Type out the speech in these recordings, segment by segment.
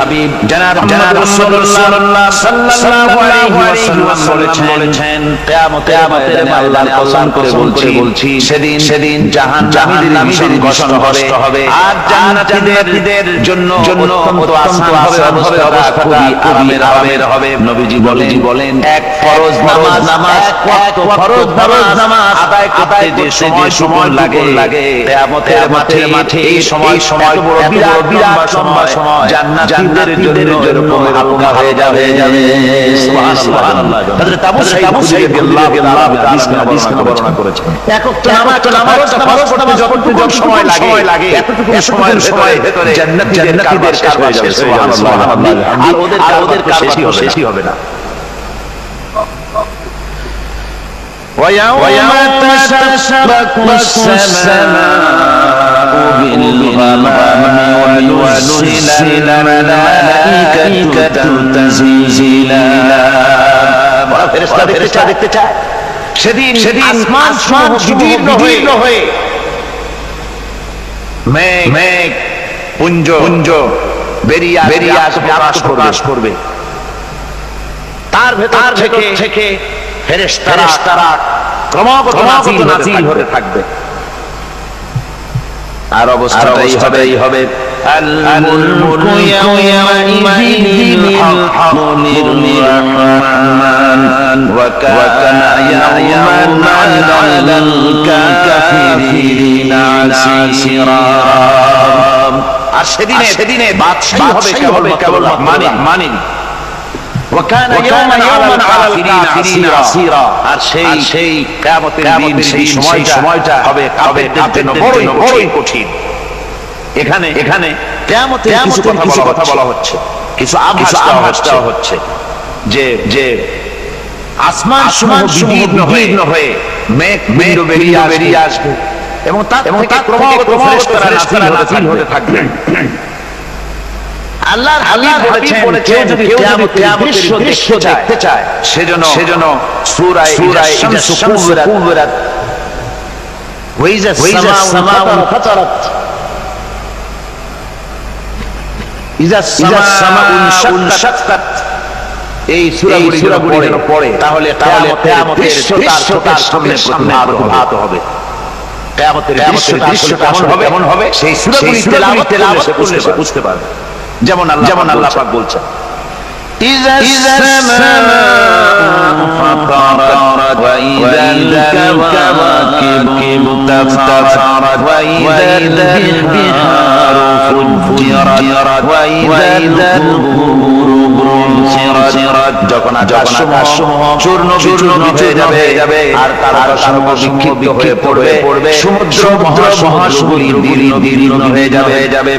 হাবিব জনাব রাসূলুল্লাহ সাল্লাল্লাহু আলাইহি বলেছেন কিয়ামতের আল্লাহর কসম করে বলছি বলছি সেদিন সেদিন জাহান্নামীদের ভীষণ কষ্ট হবে। আর জান্নাতীদের জন্য অত্যন্ত আসান হবে অবস্থা খুবই আরামের আরামের হবে। নবীজি বলেন বলেন এক ফরজ নামাজ নামাজ এক ফরজ নামাজ নামাজ আদায় করতে যে সময় সময় লাগে। কিয়ামতের মাঠে মাঠে এই সময় সময় বড় বিরাট বিরাট সময় জান্নাতীদের জন্য হালকা হয়ে যাবে যাবে সুবহানাল্লাহ হযরত আবু সাঈদ খুদরি রাদিয়াল্লাহু তাআলা হাদিস বর্ণনা করেছেন একত্র নামাজ নামাজ ফরজ নামাজ পড়তে যত সময় লাগে এতটুকু সময়ের সময় ভেতরে জান্নাতীদের কারবার শেষ হয়ে যাবে সুবহানাল্লাহ আর ওদের আর ওদের কারবার শেষই হবে না ويوم تشقق السماء بالغمام ونزل الملائكة تنزيلا ফেরেশতা দেখতে চায় দেখতে চায় সেদিন সেদিন আসমান আসমান বিদীর্ণ হয়ে মেঘ মেঘ পুঞ্জ পুঞ্জ বেরিয়ে বেরিয়ে আসবে প্রকাশ করবে তার ভেতর থেকে থেকে ফেরেশতারা তারা ক্রমাগত নাজিল নাজিল হতে থাকবে আর অবস্থাটাই হবেই হবে সেদিনে সেদিনে বাদশাহী হবে কেবল মানে মানে আর সেই সেই কিয়ামতের দিন সেই সময়টা হবে বড়ই কঠিন। এখানে এখানে কিছু কথা বলা হচ্ছে। কিছু আভাস দেওয়া হচ্ছে। যে যে আসমান আসমান বিদীর্ণ হয়ে মেঘ মেঘ বেরিয়ে বেরিয়ে আসবে। এবং তার এবং তার ক্রমাগত ফেরেশতারা নাযিল হতে থাকবে। আল্লাহর হাবিব বলেছেন যদি দৃশ্য দেখতে চায় সেজন্য সেজন্য সূরা সূরা শামস কুবরাত ওয়াইজা সামাউ ফাতারাত। ইজা সামাউ শাক্কাত। এই সূরাগুলি যেন পড়ে। তাহলে তাহলে কিয়ামতের দৃশ্য তার সামনে হবে। কিয়ামতের দৃশ্য দৃশ্য কেমন হবে? সেই সূরাগুলি তেলাওয়াত করলে সে বুঝতে পারবে। যেমন আল্লাহ যেমন আল্লাহ পাক বলছেন। যখন চূর্ণ চূর্ণ যাবে আর তার সঙ্গ হয়ে পড়বে সমুদ্র মহাসমহাসগুলি দিন দিন হয়ে যাবে। যাবে।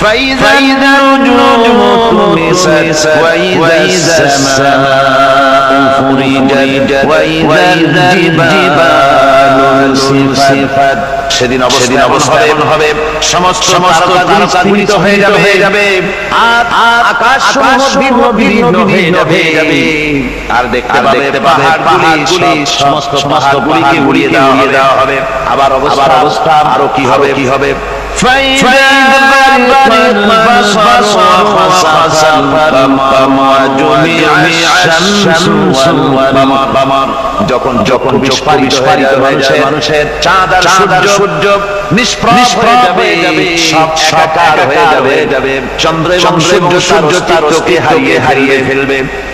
فإذا النجوم طمست وإذا السماء فرجت وإذا الجبال نسفت সেদিন সেদিন অবস্থা এমন হবে সমস্ত সমস্ত তারকাগুলিত হয়ে যাবে হয়ে যাবে আর আর আকাশ সমূহ বিভিন্ন বিভিন্ন হয়ে যাবে আর দেখতে পাবে পাহাড়গুলি সমস্ত সমস্ত গুলিকে উড়িয়ে দেওয়া দেওয়া হবে আবার অবস্থা অবস্থা আরো কি হবে কি হবে فإذا برق البصر وخسف القمر وجمع الشمس والقمر যখন যখন বিস্ফারিত হয়ে যাবে মানুষের চাঁদ আর সূর্য নিষ্প্রভ হয়ে যাবে সব সাকার হয়ে যাবে যাবে চন্দ্র এবং সূর্য সূর্য চিত্রকে হারিয়ে হারিয়ে ফেলবে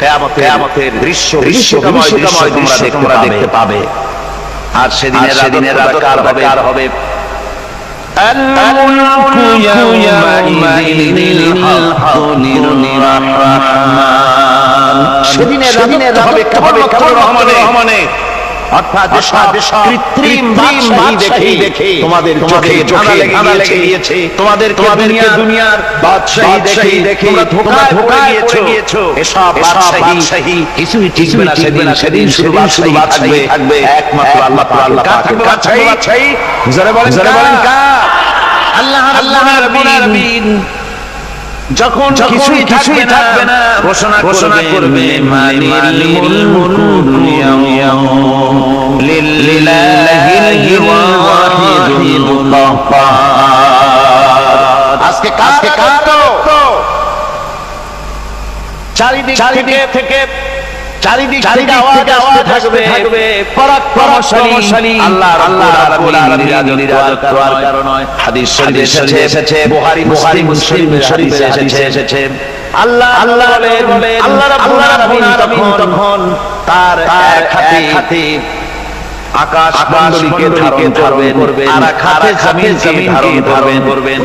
কেয়ামতের কেয়ামতের দৃশ্য দৃশ্যময় দৃশ্য তোমরা দেখতে পাবে আর সেদিনের সেদিনের রাত কার হবে কার হবে الملك يومئذ الحق للرحمن সেদিনের সেদিনের হবে কেবল কেবল রহমানে অর্থাৎ কৃত্রিম বাদশাহী দেখে তোমাদের চোখে চোখে ধাঁধা লেগে গিয়েছে। তোমাদের তোমাদের দুনিয়ার বাদশাহী দেখে দেখে তোমরা ধোকায় গিয়েছো। এসব বাদশাহী কিছুই টিকবে না সেদিন সেদিন শুধু বাদশাহী থাকবে। থাকবে। একমাত্র আল্লাহ আল্লাহ থাকবে বাদশাহী জোরে বলেন জোরে বলেন কার আল্লাহ আল্লাহ রাব্বুল আলামিন যখন কিছুই কিছুই থাকবে না ঘোষণা ঘোষণা করবে মালিল মুলকুল লিল্লাহিল ওয়াহিদুল কাহ্হার আজকে কাজকে কাজ চারিদিক চারিদিক থেকে চারিদিক থেকে আওয়াজ থাকবে থাকবে। পরাক্রমশালী আল্লাহ আল্লাহ রাব্বুল আলামিন রাজত্ব আর কারণ হাদিস শরীফে এসেছে বুখারী বুখারী মুসলিম শরীফে এসেছে। এসেছে। আল্লাহ আল্লাহ বলেন আল্লাহ রাব্বুল আলামিন তখন তখন তার এক হাতে আকাশ মণ্ডলীকে ধারণ করবেন আর এক হাতে জমিন জমিন ধারণ করবেন।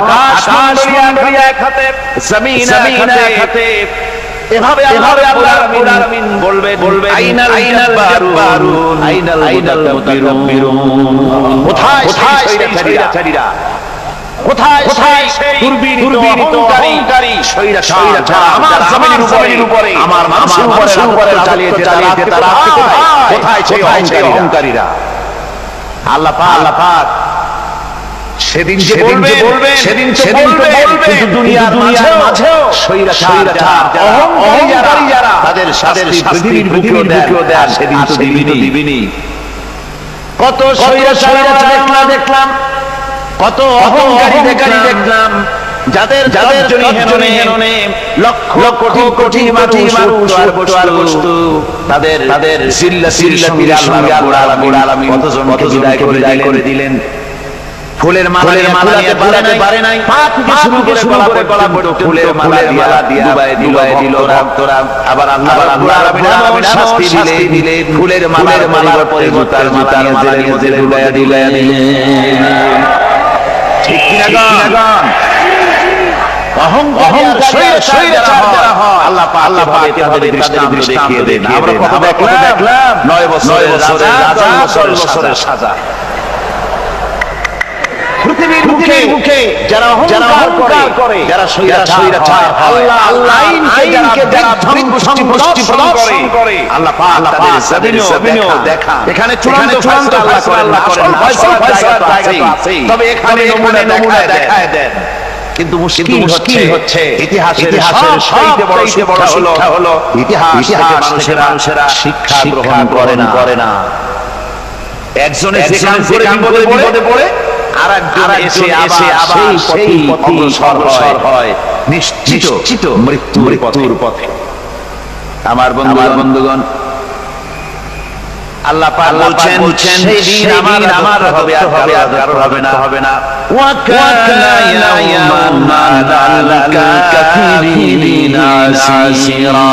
আকাশ মণ্ডলী এক হাতে জমিন এক হাতে। এভাবে এভাবে আল্লাহ বলবে বলবে আইনাল আইনাল বারুন আইনাল আইনাল মুতাকাব্বিরুন। কোথায় কোথায় সৈরাচারীরা কোথায় কোথায় দুর্বীন অহংকারী সৈরাচার আমার জমিনের উপরে উপরে আমার মানুষের উপরে উপরে চালিয়ে চালিয়ে তারা কোথায়? সেই অহংকারীরা? আল্লাহ পাক আল্লাহ পাক সেদিন যে বলবে সেদিন সেদিন তো বলবে কিন্তু দুনিয়ার মাঝেও সৈরাচার অহংকারী যারা তাদের তাদের পৃথিবীর বুকেও দেয় সেদিন তো দিবিনি। দিবিনি। কত সৈরাচার দেখলাম দেখলাম কত অহংকারী দেখলাম দেখলাম যাদের যাদের জন্য লক্ষ কোটি কোটি মানুষ আর বস্তু তাদের তাদের সিল্লা সিল্লা রাব্বুল আলামিন কতজন কতজন বিদায় করে দিলেন? ফুলের মালা দিয়ে মালা পারে নাই। পা থেকে শুরু করে গলা করে গলা পর্যন্ত ফুলের মালা দিয়ে দুবাই দুবাই দিল তোরা আবার আল্লাহ রাব্বুল আলামিন শাস্তি দিলে দিলে ফুলের মালার মালার পরিবর্তে তার মাতার জেলের মধ্যে দুবাই দুবাই ঠিক কিনা গান আল্লাহ আল্লাহ দেখিয়ে দেন। আমরা কত দেখলাম নয় বছরের সাজা। পৃথিবীর মুখে মুখে যারা অহংকার করে যারা সৈরাচার আল্লাহ আল্লাহ আইনকে যারা প্রদর্শন করে আল্লাহ পাক আল্লাহ পাক দেখা এখানে চূড়ান্ত চূড়ান্ত আল্লাহ করেন না আসল ফয়সালা আছেই। তবে এখানে নমুনা নমুনা দেখায় দেন। কিন্তু মুশকিল হচ্ছে ইতিহাসের সবচেয়ে বড় শিক্ষা হলো ইতিহাস থেকে মানুষেরা শিক্ষা গ্রহণ করে না। করে না। একজনে যেখান করে বিপদে পড়ে আর একজন এসে আবার সেই পথে অগ্রসর হয়। নিশ্চিত মৃত্যুর পথের পথে। আমার বন্ধু বন্ধুগণ আল্লাহ পাক বলছেন সেই দিন আমার আমার হবে আর হবে আর কারোর হবে না। হবে না। ওয়া ইয়াওমান আলাল কাফিরিনা আসিরা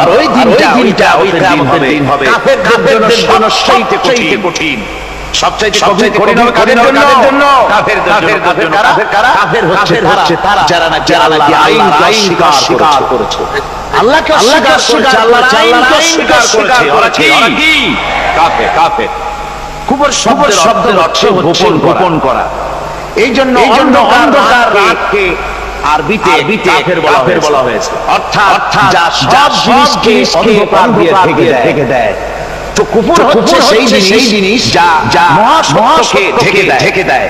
আর ওই দিনটা ওইটা ওই দিন হবে। কাফেরদের জন্য সবচেয়ে কঠিন। সবচাইতে কঠিন কঠিন হবে কাদের জন্য? কাফেরদের জন্য। কাফের কারা? কারা? কাফের হচ্ছে তারা। যারা নাকি আল্লাহ আইন আইন স্বীকার করেছে। আল্লাহকে আল্লাহকে অস্বীকার আল্লাহর আইনকে অস্বীকার করেছে। ওরা কি? কাফের কাফের। কুবর শব্দের শব্দের অর্থ গোপন গোপন করা। এই জন্য এই জন্য অন্ধকার রাতকে আরবিতে আরবিতে কাফের বলা বলা হয়েছে। অর্থাৎ অর্থাৎ যা সব জিনিসকে অন্ধকার দিয়ে। ঢেকে দেয়। তো কুপুর হচ্ছে সেই সেই জিনিস যা যা মহাসত্যকে ঢেকে দেয় ঢেকে দেয়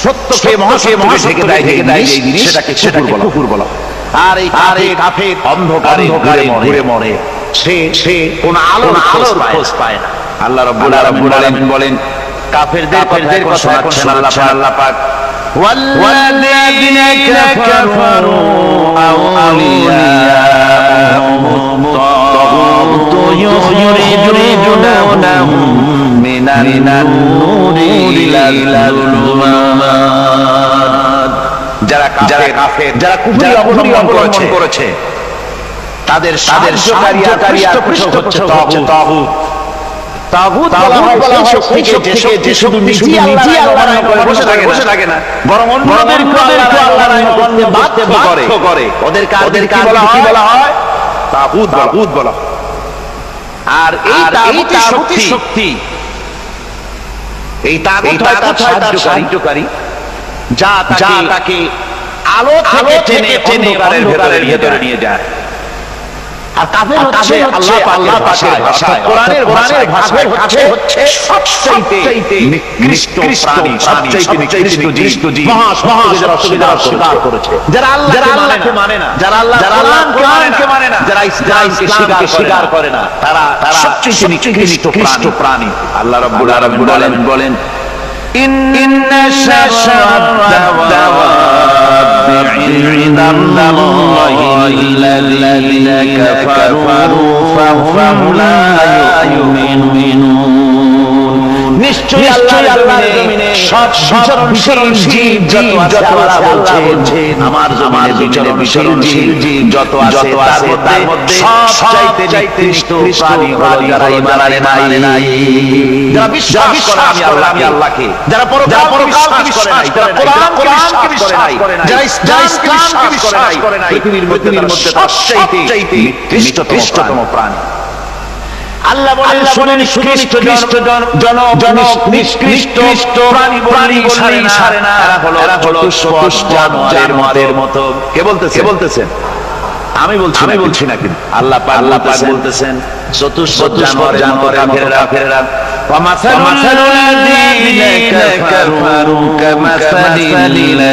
সত্যকে মহাসত্যকে ঢেকে দেয় ঢেকে দেয় এই জিনিস সেটাকে সেটাকে কুপুর বলা হয় আর এই আর এই কাফে অন্ধকারে অন্ধকারে ঘুরে মরে সে সে কোন আলোর আলোর খোঁজ পায় না আল্লাহ রাব্বুল আলামিন বলেন কাফেরদের কাফেরদের কথা শোনাচ্ছেন আল্লাহ পাক আল্লাহ পাক والذين كفروا أولياءهم الطاغوت يخرجونهم من النور إلى الظلمات যারা যারা কাফের যারা কুফরি অবলম্বন করেছে তাদের সাহায্যকারী আর পৃষ্ঠপোষক হচ্ছে তাগুত তাগুত বলা হয় সেই শক্তিকে যে শুধু নিজেই নিজেই আল্লাহর নামে করে বসে থাকে বসে থাকে না বরং অন্যদেরকে আল্লাহর নামে করতে বাধ্য করে ওদের ওদের কি বলা হয় তাগুত তাগুত বলা হয় আর এই তাগুতি শক্তি। এই তাগুত হয় তার সাহায্যকারী। যা যা তাকে আলো থেকে টেনে অন্ধকারের ভেতরে নিয়ে যায়। আর কাফের হচ্ছে আল্লাহ আল্লাহ পাকের ভাষা কোরআনের কোরআনের ভাষা হচ্ছে হচ্ছে সবচাইতে নিকৃষ্ট প্রাণী সবচাইতে নিকৃষ্ট জীব। মহা মহা যারা যারা স্বীকার করেছে। যারা আল্লাহ যারা আল্লাহকে মানে না। যারা আল্লাহ যারা আল্লাহ কোরআনকে মানে না। যারা ইসলামকে স্বীকার স্বীকার করে না। তারা তারা সবচেয়ে নিকৃষ্ট প্রাণী। আল্লাহ রাব্বুল আলামিন বলেন। বলেন إن شر الدواب عند الله الذين كفروا فهم لا يؤمنون. নিশ্চয়ই আল্লাহর জমিনে সব বিচরণশীল জীব যত আছে আল্লাহ বলছেন আমার জমিনে বিচরণশীল জীব যত আছে তার মধ্যে সবচাইতে নিকৃষ্ট প্রাণী হলো যারা ঈমান আনে নাই যারা বিশ্বাস করে আমি আল্লাহ আমি আল্লাহকে যারা পরকালকে বিশ্বাস করে নাই যারা কোরআনকে বিশ্বাস করে নাই যারা ইসলামকে বিশ্বাস করে নাই পৃথিবীর মধ্যে তারা সবচাইতে নিকৃষ্টতম প্রাণী। আল্লাহ বলেন শুনে নিকৃষ্ট জন জন জন নিকৃষ্ট প্রাণী প্রাণী বললেই ছাড়ে না এরা হলো এরা হলো চতুষ্পদ জানোয়ারের মতো কে বলতেছে কে বলতেছেন আমি বলছি আমি বলছি না কিন্তু আল্লাহ পাক আল্লাহ পাক বলতেছেন চতুষ্পদ জানোয়ার জানোয়ার কাফেররা কাফেররা ومثل الذين كفروا كمثل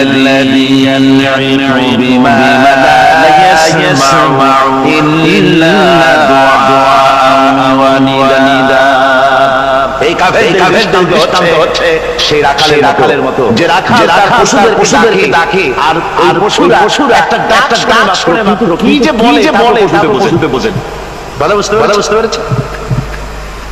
الذي ينعم بما لا يسمع إلا دعاء ونداء এই দৃষ্টান্ত হচ্ছে সেই রাখালের রাখালের মতো। যে রাখাল পশুদের পশুদেরকে ডাকে। আর আর পশুরা পশুরা একটা ডাক শুনে কি যে বলে যে বলে তারপর বোঝেন। ভালো বুঝতে ভালো বুঝতে পেরেছে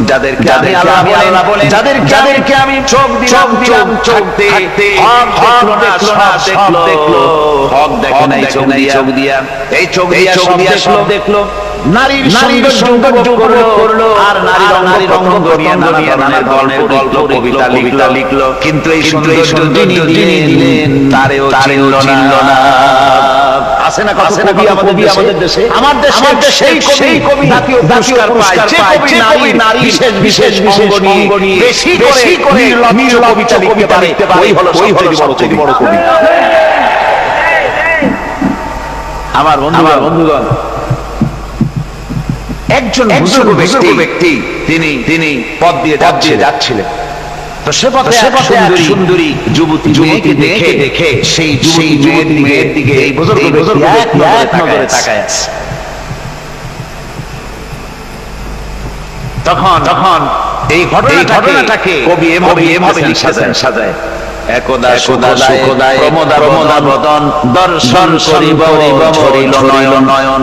যাদের যাদের আমি আল্লাহ বলেন যাদের যাদেরকে আমি চোখ দিলাম দিলাম চোখ হক দেখল না সব দেখল হক দেখে নাই চোখ দিয়া চোখ দিয়া এই চোখ দিয়া চোখ দিয়া সব দেখল নারীর নারীর সৌন্দর্য করল আর নারীর নারীর অঙ্গ নিয়ে নানা ধরনের গল্প কবিতা লিখলো লিখলো কিন্তু এই সৌন্দর্য দিনে দিনে তারেও চিনল না। আছে না কত কবি আমাদের আমাদের দেশে? আমার দেশে সেই সেই কবি জাতীয় পুরস্কার পায় যে কবি নারী বিশেষ বিশেষ বিশেষ অঙ্গ বেশি বেশি করে নির্লজ্জ কবিতা লিখতে পারে। ওই হলো ওই হলো সবচেয়ে বড় কবি। আমার বন্ধু আমার বন্ধুগণ একজন ব্যক্তি তিনি তিনি পথ দিয়ে যাচ্ছে যাচ্ছিলেন। তো সে পথে সে পথে এক সুন্দরী যুবতী যুবতী দেখে দেখে সেই সেই যুবতী মেয়ের দিকে এই বুজুর্গ বুজুর্গ এক নজরে তাকায় আছে। তখন তখন এই ঘটনাটাকে কবি এভাবে এভাবে সাজায়। সাজায়। একদা একদা সুখদায় প্রমোদা প্রমোদা বদন দর্শন করিব নয়ন। নয়ন।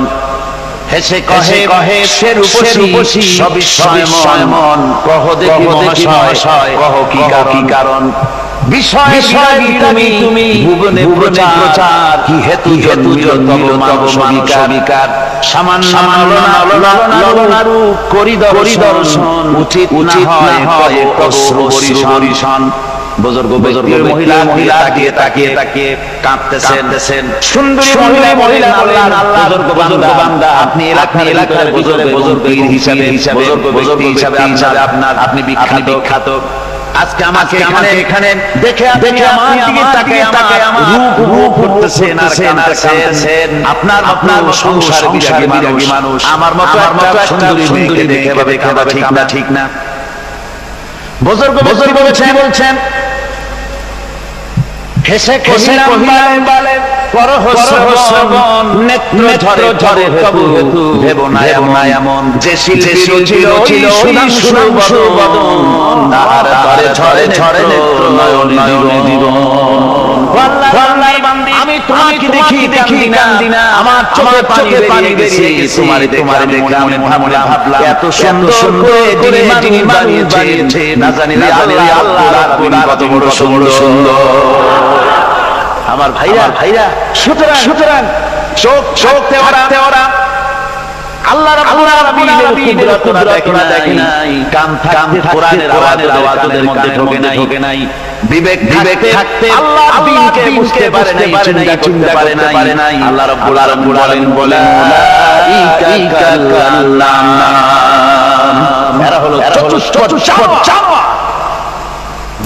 হেসে কহে কহে সে রূপসী সবিস্ময় মন। কহ দেখি মহাশয় কহ কি কারণ? কারণ? বিষয় বিষয় তুমি তুমি ভুবনে প্রচার। কি হেতু সামান্য করি দর্শন। উচিত না হয় বুজুর্গ বুজুর্গ মহিলা মহিলা তাকিয়ে তাকিয়ে তাকিয়ে কাঁদতেছেন সুন্দরী মহিলা মহিলা আল্লাহ বুজুর্গ বান্দা। বান্দা। আপনি এলাকার এলাকার বুজুর্গ বুজুর্গ হিসাবে হিসাবে বুজুর্গ হিসাবে আপনার আপনি বিখ্যাত। বিখ্যাত। আজকে আমাকে এখানে এখানে দেখে দেখে আমার দিকে তাকিয়ে তাকিয়ে আমার রূপ রূপ করতেছেন আর কাঁদতেছেন। আপনার আপনার সংসার বিরাগী মানুষ। আমার মতো আমার মতো সুন্দরী সুন্দরী দেখে ভাবে ঠিক না ঠিক না। বুজুর্গ বলছেন বলছেন হেসে কহিলাম বলে নেত্র ঝরে ঝরে তবু ভেব না এমন যে শিল্পী ছিল ছিল সুধাংশু বদন। তাহার তরে ঝরে ঝরে নেত্র নয়ন নয়ন জীবন। আমি তোমাকে দেখি দেখি কান্দি না। আমার চোখে পানি পানি গেছে। তোমারে তোমারে মনে মনে ভাবলাম এত সুন্দর সুন্দর করে যিনি বানিয়েছে না জানি না জানি আল্লাহ কত বড় সুন্দর। সুন্দর। আমার ভাইরা ভাইরা। সুতরাং সুতরাং চোখ চোখ তেওরা আল্লাহ আল্লাহ দেখে নাই। কান থাকতে কোরআনের আওয়াজ আওয়াজ মধ্যে ঢোকে নাই ঢোকে নাই। বিবেক বিবেক থাকতে আল্লাহ দিনকে বুঝতে পারে নাই চিন্তা চিন্তা পারে নাই। আল্লাহ রাব্বুল আলামিন বলেন বলেন উলাইকা কাল্লাম এরা হলো চতুষ্পদ জানোয়ার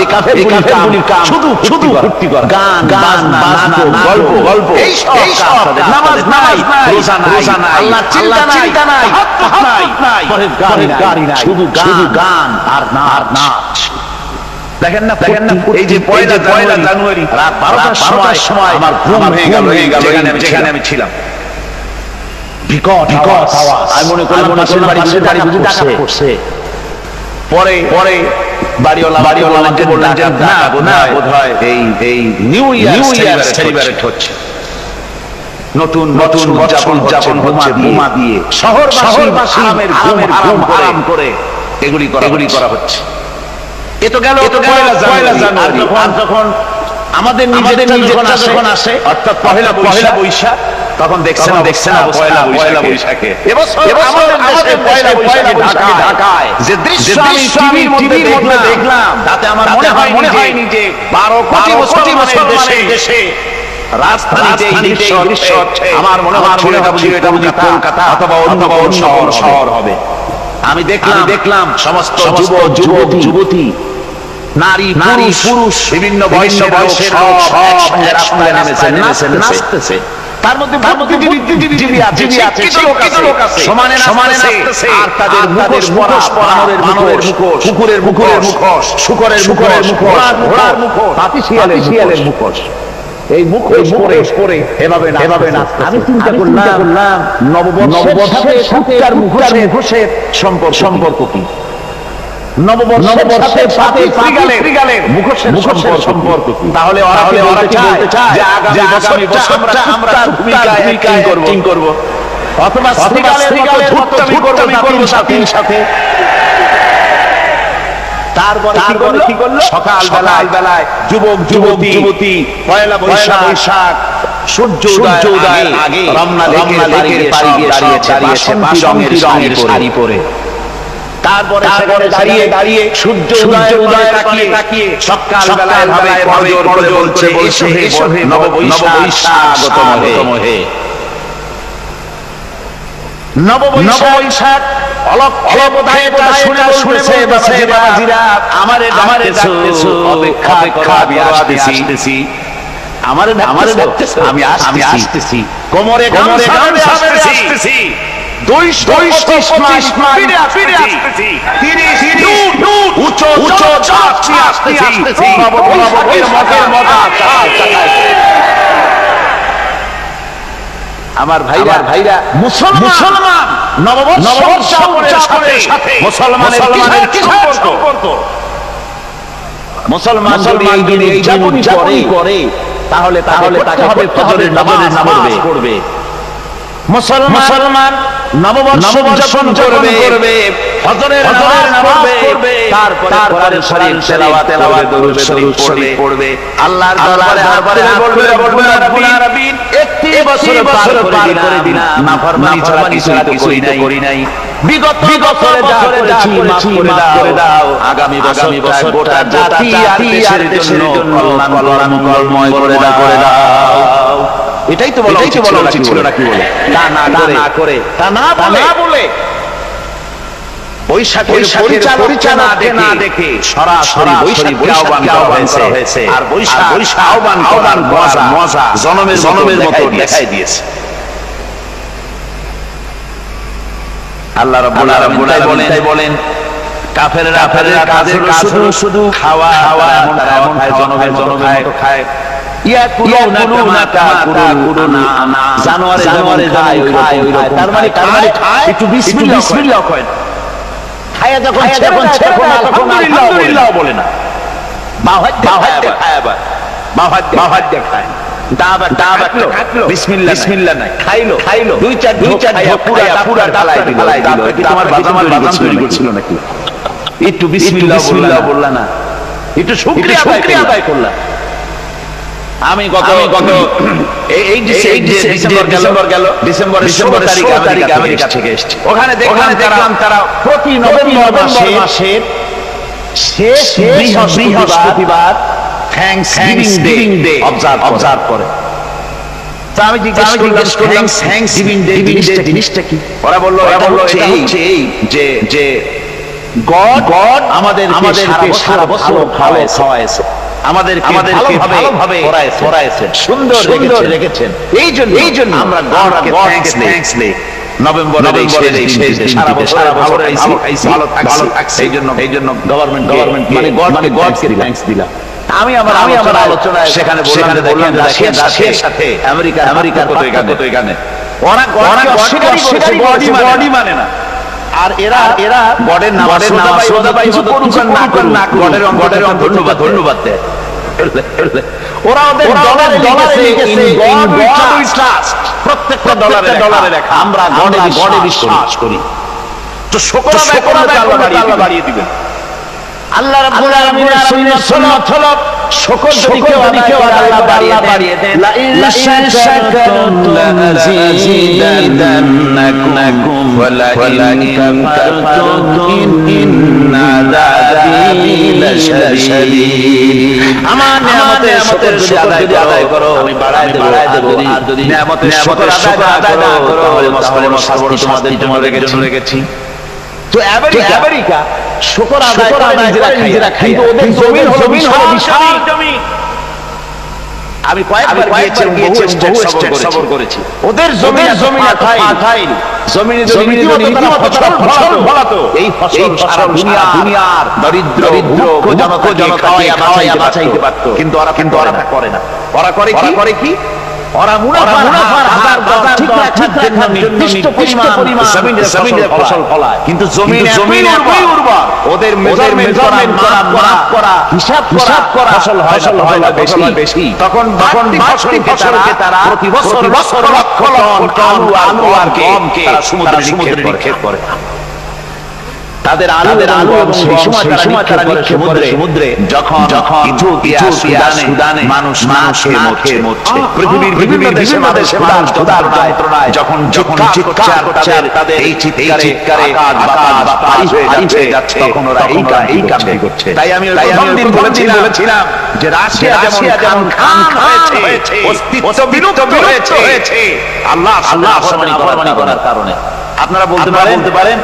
এই কাফেরগুলির কাম শুধু শুধু ফুর্তি করা গান গান বাজনা গল্প গল্প এই সব নামাজ নাই রোজা নাই আল্লাহ চিন্তা নাই তাহাজ্জুদ নাই পরেজগারি নাই শুধু গান আর না আর নাচ দেখেন না দেখেন না এই যে পয়লা পয়লা জানুয়ারি রাত বারোটার সময় সময় আমার ঘুম হয়ে গেল হয়ে গেল যেখানে আমি ছিলাম। বিকট বিকট আওয়াজ। আমি মনে করলাম পাশের বাড়ি বাড়ি বুঝে পড়ছে। পরে পরে বাড়িওয়ালা বাড়িওয়ালা আমাকে বললেন যে না না বোধহয় এই এই নিউ ইয়ার সেলিব্রেট হচ্ছে। নতুন নতুন উদযাপন উদযাপন হচ্ছে বোমা দিয়ে। শহর শহরবাসী আরামের ঘুমের ঘুম আরাম করে এগুলি করা এগুলি করা হচ্ছে। এ তো গেল তো পয়লা জানুয়ারি। আর যখন আমাদের নিজেদের যখন আসে অর্থাৎ পহেলা পহেলা বৈশাখ তখন দেখছেন দেখছেন পয়লা পয়লা বৈশাখে। আমাদের পয়লা বৈশাখে ঢাকায়। যে দৃশ্য আমি টিভির মধ্যে দেখলাম তাতে আমার মনে হয় মনে হয়নি যে 12 কোটি মুসলমানের দেশে দেশে রাজধানীতে এই দৃশ্য হচ্ছে আমার মনে হয় এটা বুঝি কলকাতা অথবা অন্য শহর শহর হবে। আমি দেখলাম দেখলাম সমস্ত যুবক যুবক যুবতী নারী নারী পুরুষ বিভিন্ন বয়স বয়সের সব রাস্তায় নেমেছে নেমেছে নাচতেছে। তার মধ্যে তার বুদ্ধিজীবী আছে শিক্ষিত লোক আছে সমানে সমানে আর তাদের মুখোশ পরা বানরের মুখোশ কুকুরের মুখোশ শুকরের মুখোশ ঘোড়ার মুখোশ হাতি শিয়ালের শিয়ালের মুখোশ। এই মুখোশ পরে পরে এভাবে না এভাবে না আমি চিন্তা করলাম নববর্ষের সাথে মুখোশের সম্পর্ক সম্পর্ক কি? নববর্ষের সাথে সম্পর্ক তাহলে ওরা কি বলতে চায় যে আগামী বছরটা আমরা ভূমিকায় করব। অথবা ত্রিগালের মতো ধূর্তমি করব সাথে সাথে। তারপরে কি করল? সকাল বেলায় বেলায় যুবক যুবক যুবতী পয়লা বৈশাখ সূর্য উদয়ের আগে রমনা লেকের পাড়ি দিয়ে দাঁড়িয়েছে রঙের রঙের শাড়ি পরে। তারপরে সেখানে দাঁড়িয়ে দাঁড়িয়ে সূর্য উদয়ের উদয় তাকিয়ে তাকিয়ে সকাল বেলায় ভাবে করজোর করে বলছে এসো হে হে নববৈশাখ আগত মহে নববৈশাখ অলক অলবদায়তা শুনে শুনেছে বাবাজিরা আমারে আমারে ডাকতেছো অপেক্ষা করো আমি আসতেছি। আমারে আমারে ডাকতেছো? আমি আসতেছি। কোমরে কোমরে আসতেছি। আমার ভাইরা ভাইরা মুসলমান নববর্ষ মুসলমানের মুসলমানের সম্পর্ক মুসলমান যদি এই দিনে করে তাহলে তাহলে তাকে হবে ফজরের নামাজ পড়বে মুসলমান মুসলমান নববর্ষ উদযাপন করবে ফজরের নামাজ পড়বে তারপরে তারপরে শরীর তেলাওয়াত তেলাওয়াত দরুদ শরীফ পড়বে। আল্লাহর দরবারে দরবারে বলবে বলবে রব্বুল আলামিন একটি বছর পার করে দিন নাফরমানি ছাড়া কিছু তো করি নাই। বিগত বছরে যা করেছি মাফ করে দাও। আগামী আগামী বছর গোটা জাতি আর দেশের জন্য কল্যাণ কল্যাণ কর্মময় করে দাও। এটাই তো বলা উচিত ছিল নাকি বলে? তা না না করে। তা না বলে? বৈশাখের পরিচালককে না দেখে সরাসরি বৈশাখকে আহ্বান করা হয়েছে। আর বৈশাখ আহ্বান আহ্বান মজা মজা জনমের জনমের মতো দেখাই দিয়েছে। আল্লাহ রাব্বুল আলামিন তাই বলেন কাফেররা কাফেররা কাজ শুধু খাওয়া খাওয়া তারা জনমের জনমের মতো খায়। একটু বিসমিল্লাহ বললা না। একটু শুকরিয়া আদায় করলা আমি গত গত এই এই ডিসে- এই ডিসে- ডিসেম্বর গেল। ডিসেম্বরের ষোলো তারিখে আমেরিকা থেকে এসেছি। ওখানে দেখলাম দেখলাম তারা প্রতি নভেম্বর মাসের শেষ বৃহস্পতিবার Thanksgiving day observe observe করে। তা আমি জিজ্ঞেস করলাম করলাম গিভিং ডে জিনিসটা কি? ওরা বলল ওরা বলল এটা হচ্ছে এই যে যে গড গড আমাদের আমাদেরকে সারা বছর ভালো খাওয়াইছে আমাদের আমাদের ভালোভাবে করাইছে সুন্দর সুন্দর রেখেছেন। এই জন্য এই জন্য আমরা গডকে থ্যাঙ্কস দেই নভেম্বরের এই শেষ দিন সারা বছর ভালো খাইছি ভালো থাকছি এই জন্য এই জন্য গভর্নমেন্ট গভর্নমেন্ট মানে গড মানে গডকে থ্যাঙ্কস দিলাম। আমি আমার আমি আমার আলোচনায় সেখানে বললাম দেখেন রাশিয়ার রাশিয়ার সাথে আমেরিকা আমেরিকার কত এখানে? ওরা গডই মানে না। আর এরা এরা গডের নাম গডের নাম শ্রদ্ধা পাই না করুক। না গডের গডের ধন্যবাদ ধন্যবাদ দেয় ওরা ওদের ডলারে ডলারে লিখেছে গড উই ট্রাস্ট প্রত্যেকটা ডলারে ডলারে লেখা। আমরা গডে গডে বিশ্বাস করি। তো শুকর আদায় আল্লাহ বাড়িয়ে দিবেন। আল্লাহ রাব্বুল হলো শুকর যদি কেউ আদায় আল্লাহ বাড়িয়ে বাড়িয়ে দেন। লা ইন শাকারতুম লাযীদান্নাকুম ওয়া ইন কাফারতুম ইন্না আযাবি লাশাদীদ। আমার নিয়ামতের শুকর যদি আদায় করো আমি বাড়ায় দেব। আর যদি নিয়ামতের শুকর আদায় না করো তাহলে মস্করে তোমাদের তোমাদের জন্য রেখেছি। তো আমেরিকা আমেরিকা শুকর আদায় করে নিজেরা নিজেরা খাই কিন্তু ওদের জমিন হলো বিশাল বিশাল জমি। আমি কয়েকবার গিয়েছি বহু স্টেট সফর করেছি। ওদের জমি জমি খাই জমিনে যদি রীতিমতো তারা ফসল ফলাতো। এই ফসল সারা দুনিয়া দুনিয়ার দরিদ্র দরিদ্র জনক জনক খাওয়াইয়া বাঁচাইতে পারতো। কিন্তু ওরা কিন্তু ওরা করে না। ওরা করে কি? করে কি? ওরা মুনাফার হাজার বাজার ঠিক রাখার জন্য নির্দিষ্ট পরিমাণ জমিনে ফসল ফলায়। কিন্তু জমিন জমিন এতই উর্বর ওদের মেজারমেন্ট করা মাপ করা হিসাব হিসাব করা ফসল ফসল হয় না বেশি। বেশি। তখন তখন বাড়তি ফসলকে তারা প্রতি বছর লক্ষ লক্ষ টন আলু আর তারা সমুদ্রে নিক্ষেপ করে। তাদের আলুদের আলু এবং সেই সময় তারা নিক্ষেপ করে সমুদ্রে যখন যখন ইথিওপিয়া সুদানে মানুষ না খেয়ে মরছে। পৃথিবীর বিভিন্ন দেশে দেশে মানুষ ক্ষুধার যন্ত্রণায় যখন যখন চিৎকার তাদের তাদের এই চিৎকারে চিৎকারে আকাশ বাতাস পারি হয়ে যাচ্ছে তখন ওরা এই কাজ এই কাজটি করছে। তাই আমি প্রথম দিন বলেছিলাম বলেছিলাম যে রাশিয়া রাশিয়া যেমন খান খান হয়েছে অস্তিত্ব বিলুপ্ত হয়েছে। আল্লাহ আল্লাহ ফরমানি করার কারণে। আপনারা বলতে পারেন বলতে পারেন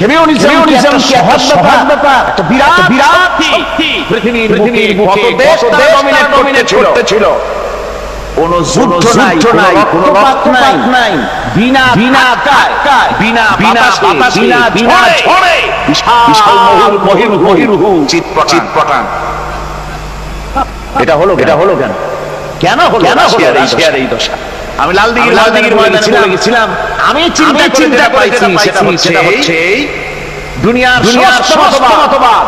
কেমিওনিজম কেমিওনিজম কি সহজ ব্যাপার। একটা বিরাট বিরাট পৃথিবীর পৃথিবীর কত দেশ তারা ডমিনেট করতে কোন যুদ্ধ নাই কোন রক্ত নাই। বিনা বিনা কায় বিনা বিনা বাতাসে বিনা ঝড়ে। বিশাল মহুল মহির মহিরুহু চিৎপটান এটা হলো এটা হলো কেন? কেন হলো কেন হলো এই দশা? আমি লাল দিঘির লাল দিঘির ময়দানে গেছিলাম আমি চিন্তা চিন্তা পাইছি সেটা হচ্ছে এই দুনিয়ার দুনিয়ার সমস্ত মতবাদ।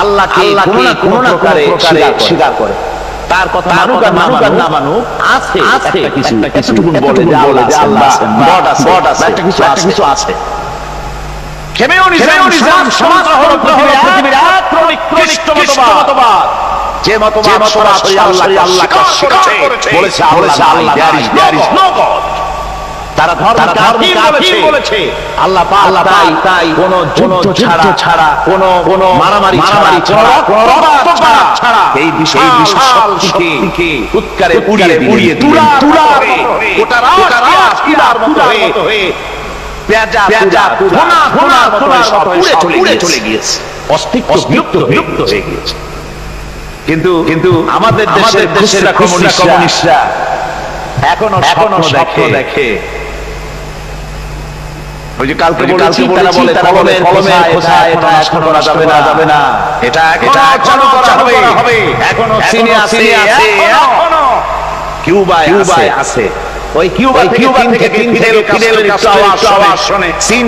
আল্লাহকে কোনো না কোনো প্রকারে স্বীকার করে। তার কথা মানুক আর মানুক আর না মানুক আছে আছে কিছু এতটুকু বলে যে আল্লাহ আল্লাহ গড আছে গড আছে একটা কিছু একটা কিছু আছে। কেমিওনিজম সমাজ হলো পৃথিবীর প্রনিকৃষ্ট মতবাদ। যে মতবাদ সরাসরি আল্লাহ আল্লাহ করেছে। বলেছে আল্লাহ আল্লাহ দেয়ার নো গড তারা ধর্ম কাফির বলেছে আল্লাহ পাক আল্লাহ তাই তাই কোন যুদ্ধ ছাড়া ছাড়া কোন কোন মারামারি মারামারি ছাড়া কোন ছাড়া এই বিশাল বিশাল শক্তিকে উৎকারে উড়িয়ে উড়িয়ে তুলা তুলা গোটা রাষ্ট্র কিলার মতো হয়ে পেঁজা পেঁজা, ধোনা ধোনা ধোনা সব পুড়ে চলে গিয়েছে। অস্তিত্ব বিলুপ্ত হয়ে গিয়েছে। কিন্তু কিন্তু আমাদের দেশের দেশের কমিউনিস্টরা এখনও এখনও স্বপ্ন দেখে। ওই যে কালকে বলেছি তারা বলে কলমের কলমের খোসা এটা নষ্ট করা যাবে না। যাবে না। এটা এটা এখনও করা হবে। এখনও চীনে আছে এখনও। কিউবায় কিউবায় আছে। ওই কিউবা থেকে চীন থেকে ফিদেল আওয়াজ আওয়াজ শুনে। চীন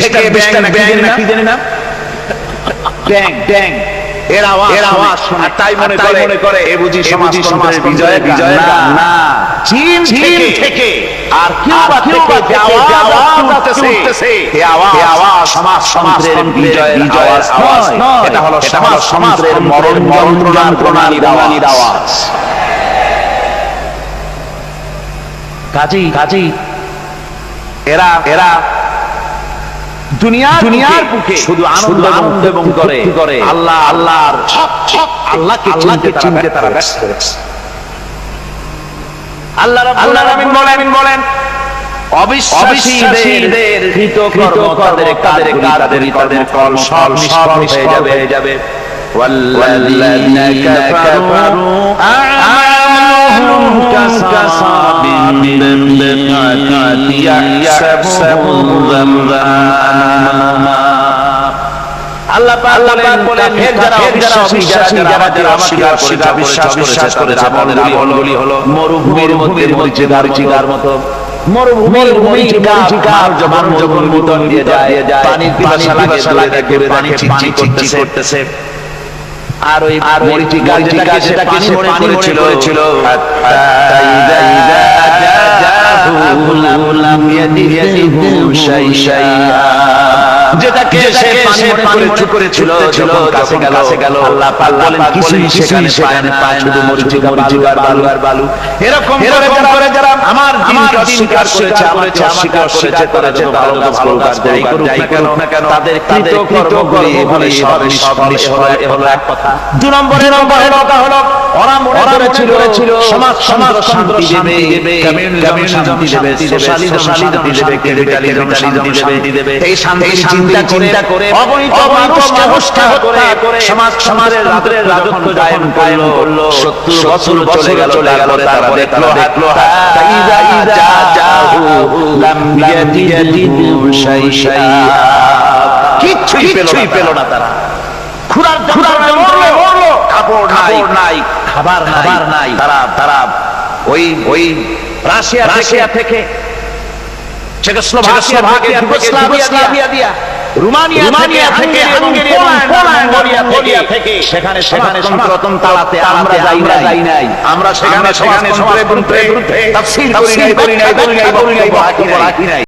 থেকে ব্যাং ব্যাং না কি জানি না? ব্যাং ব্যাং এর আওয়াজ এর আওয়াজ শুনে। তাই মনে করে মনে করে এ বুঝি সমাজ সমাজ বিজয় বিজয় না। চীন চীন থেকে। আর কিউবা থেকে যে আওয়াজ উঠতেছে এই আওয়াজ। আওয়াজ সমাজ সমাজের বিজয় বিজয়ের আওয়াজ। নয় এটা হলো সমাজ সমাজের মরণ যন্ত্রণার আওয়াজ। কাজী কাজী। এরা এরা দুনিয়ার দুনিয়ার বুকে শুধু আনন্দ আনন্দ এবং করে করে আল্লাহ আল্লাহর হক হক আল্লাহকে আল্লাহকে চিনতে তারা ব্যস্ত রয়েছে আল্লাহ আল্লাহ রাব্বুল আলামিন বলেন অবিশ্বাসীদের কৃত কর্ম তাদের তাদের তাদের তাদের কর্ম সব নিষ্ফল হয়ে যাবে والذين كفروا أعمالهم كسراب بقعة يحسبه الظمآن আল্লাহ পাক বলেন কাফের যারা অবিশ্বাসী যারা যারা যারা অস্বীকার করেছে অবিশ্বাস বিশ্বাস করেছে আমাদের আমলগুলি হলো মরুভূমির মধ্যে মরিচে মরিচিকার মতো মরুভূমির মরিচিকা মানব যখন যখন মুতন দিয়ে যায় পানির পিপাসা লাগে দূরে পানি চিচি করতেছে আর ওই আর মরিচিকা যেটাকে সেটাকে সে পানি মনে করেছিল যেটাকে সে পানি মনে করেছিল যখন কাছে গেল কাছে গেল আল্লাহ পাক বলেন কিছুই সেখানে সেখানে পায় শুধু মরিচিকা বালু বালু আর বালু। এরকম এরকম করে যারা আমার দিনকে অস্বীকার করেছে আমাকে অস্বীকার করেছে তারা যে ভালো কাজ ভালো কাজ যাই করুক না কেন তাদের সব নিষ্ফল হলো এক কথা দু নম্বরে নম্বর হলো হলো ওরা মনে করেছিল সমাজ সমাজ শান্তি দেবে কমিউনিজম শান্তি দেবে সোশ্যালিজম শান্তি দেবে ক্যাপিটালিজম শান্তি দেবে। এই শান্তি চিন্তা চিন্তা করে অগণিত মানুষকে হত্যা করে সমাজ সমাজের রাতের রাজত্ব কায়েম করল 70 বছর চলে গেল তারপরে তারা দেখল দেখল ইজা ইজা জাহু লাম ইয়াজিদু শাইআ কিচ্ছুই পেল না তারা। খুরার খুরার মরলো মরলো কাপড় নাই। নাই খাবার খাবার নাই। তারা তারা ওই ওই রাশিয়া রাশিয়া থেকে সেখানে সেখানে সনাতন তালাতে আমরা যাই নাই। আমরা সেখানে সেখানে সমাজতন্ত্রের বিরুদ্ধে তাফসীর করি নাই করি নাই করি নাই বক্তব্য রাখি নাই।